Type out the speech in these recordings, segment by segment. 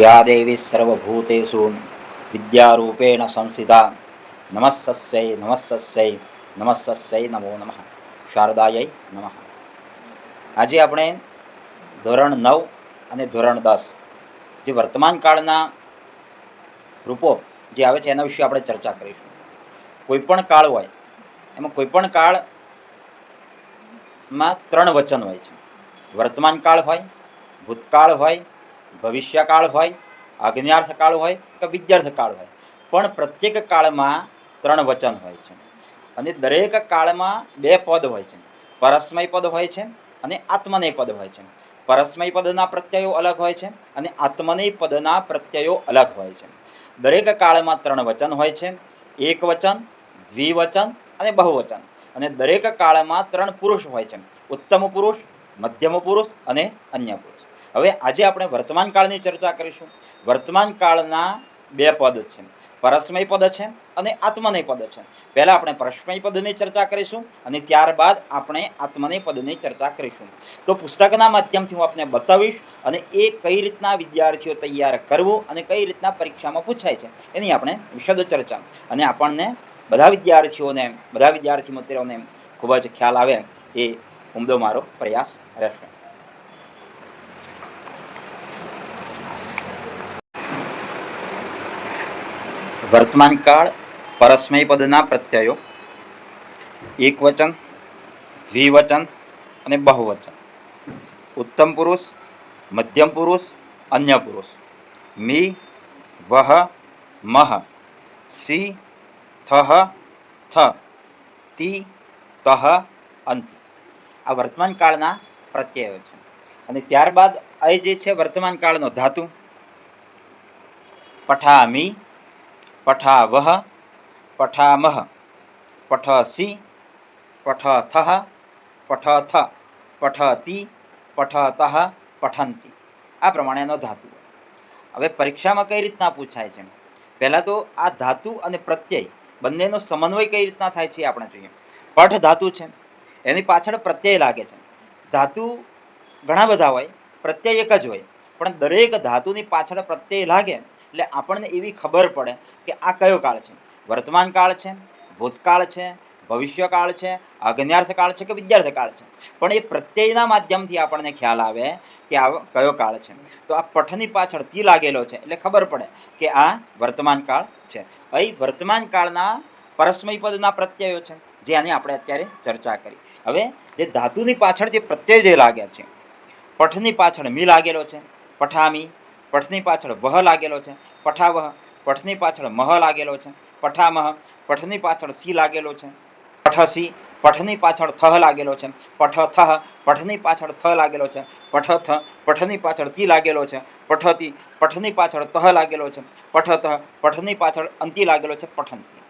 યા દેવી સર્વભૂતેષુ વિદ્યારૂપેણ સંસ્થિતા નમસ્સસ્યૈ નમસ્સસ્યૈ નમસ્સસ્યૈ નમો નમઃ શારદાયૈ નમઃ આજે આપણે ધોરણ નવ અને ધોરણ દસ જે વર્તમાન કાળના રૂપો જે આવે છે એના વિશે આપણે ચર્ચા કરીશું. કોઈ પણ કાળ હોય, એમાં કોઈ પણ કાળમાં ત્રણ વચન હોય છે. વર્તમાન કાળ હોય, ભૂતકાળ હોય ભવિષ્યકાળ હોય અજ્ઞાર્થ કાળ હોય કે વિદ્યાર્થ કાળ હોય. પણ પ્રત્યેક કાળમાં ત્રણ વચન હોય છે. અને દરેક કાળમાં બે પદ હોય છે. પરસ્મય પદ હોય છે અને આત્મનેય પદ હોય છે. પરસ્મય પદના પ્રત્યયો અલગ હોય છે અને આત્મનેય પદના પ્રત્યયો અલગ હોય છે. દરેક કાળમાં ત્રણ વચન હોય છે. એક વચન, દ્વિવચન અને બહુવચન. અને દરેક કાળમાં ત્રણ પુરુષ હોય છે. ઉત્તમ પુરુષ, મધ્યમ પુરુષ અને અન્ય પુરુષ. હવે આજે આપણે વર્તમાન કાળની ચર્ચા કરીશું. વર્તમાન કાળના બે પદ છે. પરસ્મય પદ છે અને આત્મનય પદ છે. પહેલાં આપણે પરસ્મય પદની ચર્ચા કરીશું અને ત્યારબાદ આપણે આત્મનય પદની ચર્ચા કરીશું. તો પુસ્તકના માધ્યમથી હું આપને બતાવીશ અને એ કઈ રીતના વિદ્યાર્થીઓ તૈયાર કરવું અને કઈ રીતના પરીક્ષામાં પૂછાય છે એની આપણે વિશદ ચર્ચા. અને આપણને બધા વિદ્યાર્થીઓને, બધા વિદ્યાર્થી મિત્રોને ખૂબ જ ખ્યાલ આવે એ ઉમદો મારો પ્રયાસ રહેશે. વર્તમાન કાળ પરસ્મય પદના પ્રત્યયો, એકવચન, દ્વિવચન અને બહુવચન. ઉત્તમ પુરુષ, મધ્યમ પુરુષ, અન્ય પુરુષ. મી, વહ, મહ. સી, થહ, થ. તી, તહ, અંતિ. આ વર્તમાન કાળના પ્રત્યયો છે. અને ત્યારબાદ અહીં જે છે વર્તમાન કાળનો ધાતુ, પઠામી પઠાવહ પઠામહ પઠસી પઠથઃ પઠથ પઠતી પઠતઃ પઠંતી આ પ્રમાણેનો ધાતુ હવે પરીક્ષામાં કઈ રીતના પૂછાય છે? પહેલાં તો આ ધાતુ અને પ્રત્યય બંનેનો સમન્વય કઈ રીતના થાય છે આપણે જોઈએ. પઠ ધાતુ છે. એની પાછળ પ્રત્યય લાગે છે. ધાતુ ઘણા બધા હોય, પ્રત્યય એક જ હોય. પણ દરેક ધાતુની પાછળ પ્રત્યય લાગે એટલે આપણને એવી ખબર પડે કે આ કયો કાળ છે? વર્તમાન કાળ છે? ભૂતકાળ છે? ભવિષ્યકાળ છે? અજ્ઞાર્થ કાળ છે કે વિદ્યાર્થ કાળ છે? પણ એ પ્રત્યયના માધ્યમથી આપણને ખ્યાલ આવે કે આ કયો કાળ છે. તો આ પઠની પાછળ તી લાગેલો છે એટલે ખબર પડે કે આ વર્તમાન કાળ છે. અહીં વર્તમાન કાળના પરસ્મય પદના પ્રત્યયો છે જે આની આપણે અત્યારે ચર્ચા કરી. હવે જે ધાતુની પાછળ જે પ્રત્યય જે લાગ્યા છે, પઠની પાછળ મી લાગેલો છે, પઠામી પઠની પાછળ વહ લાગેલો છે, પઠાવહ. પઠની પાછળ મહ લાગેલો છે, પઠામહ. પઠની પાછળ સી લાગેલો છે, પઠસી. પઠની પાછળ થહ લાગેલો છે, પઠથહ. પઠની પાછળ થ લાગેલો છે, પઠથ. પઠની પાછળ તી લાગેલો છે, પઠતી. પઠની પાછળ તહ લાગેલો છે પઠતઃ પઠની પાછળ અંતિ લાગેલો છે, પઠંતી.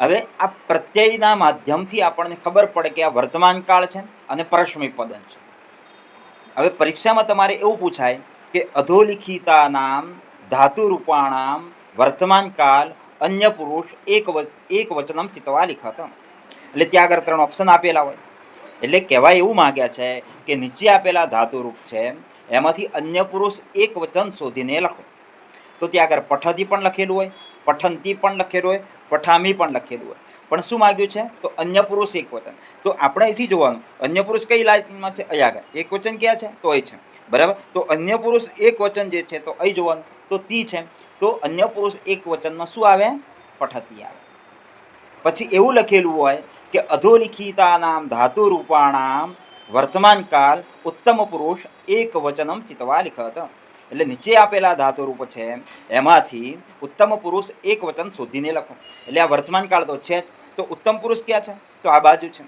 હવે આ પ્રત્યયના માધ્યમથી આપણને ખબર પડે કે આ વર્તમાન કાળ છે અને પરશ્મી પદન છે. હવે પરીક્ષામાં તમારે એવું પૂછાય કે અધોલિખિતાનામ, ધાતુરૂપાણામ ધાતુ રૂપાણામ વર્તમાન કાલ અન્ય પુરુષ એક એક વચનમ ચિતવા લિખતમ. એટલે ત્યાં આગળ ત્રણ ઓપ્શન આપેલા હોય. એટલે કહેવાય એવું માગ્યા છે કે નીચે આપેલા ધાતુરૂપ છે, એમાંથી અન્ય પુરુષ એક વચન શોધીને લખો. તો ત્યાં આગળ પઠતી પણ લખેલું હોય પઠનતી પણ લખેલું હોય, પઠામી પણ લખેલું હોય. પણ શું માગ્યું છે? તો અન્ય પુરુષ એક વચન. તો આપણે અહીંથી જોવાનું અન્ય પુરુષ કઈ લાઈનમાં છે? અહીંયા આગળ. એક વચન ક્યાં છે? તો એ છે. બરાબર? તો અન્ય પુરુષ એક વચન જે છે તો અહીં જોવાનું. તો તી છે. તો અન્ય પુરુષ એક વચનમાં શું આવે? પઠતી આવે. પછી એવું લખેલું હોય કે અધોલિખિતા નામ ધાતુ રૂપાણામ વર્તમાન કાલ ઉત્તમ પુરુષ એક વચનમ ચિતવા લિખત. એટલે નીચે આપેલા ધાતુ રૂપ છે, એમાંથી ઉત્તમ પુરુષ એક વચન શોધીને લખો. એટલે આ વર્તમાન કાળ તો છે તો ઉત્તમ પુરુષ ક્યાં છે? તો આ બાજુ છે.